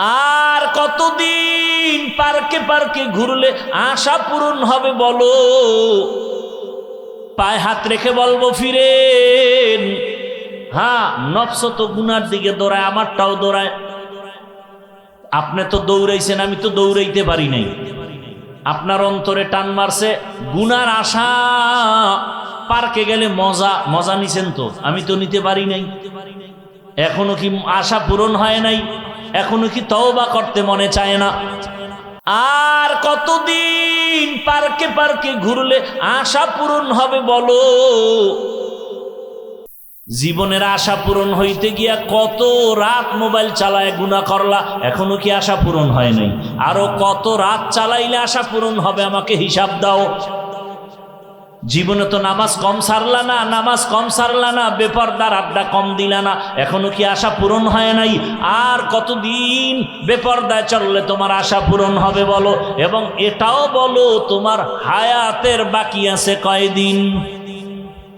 আর কতদিন পার্কে পার্কে ঘুরলে আশা পূরণ হবে বলো? পায়ে হাত রেখে বলব, ফিরেন। হ্যাঁ নফস তো গুনার দিকে দৌড়ায়, আমারটাও দৌড়ায়। আপনি তো দৌড়াইছেন, আমি তো দৌড়াইতে পারি নাই। আপনার অন্তরে টান মারছে, গুনার আশা। পার্কে গেলে মজা মজা নিছেন তো, আমি তো নিতে পারি নাই। এখনও কি আশা পূরণ হয় নাই? এখনও কি তওবা করতে মনে চায় না? আর কতদিন পার্কে পার্কে ঘুরলে আশা পূরণ হবে বলো? জীবনের আশা পূরণ হইতে গিয়া কত রাত মোবাইল চালায় গুণা করলা, এখনও কি আশা পূরণ হয় নাই? আরও কত রাত চালাইলে আশা পূরণ হবে আমাকে হিসাব দাও। জীবনে তো নামাজ কম সারলা না, নামাজ কম সারলা না, বেপরদার আড্ডা কম দিলা না, এখনও কি আশা পূরণ হয় নাই? আর কতদিন বেপরদায় চললে তোমার আশা পূরণ হবে বলো? এবং এটাও বলো, তোমার হায়াতের বাকি আছে কয়দিন?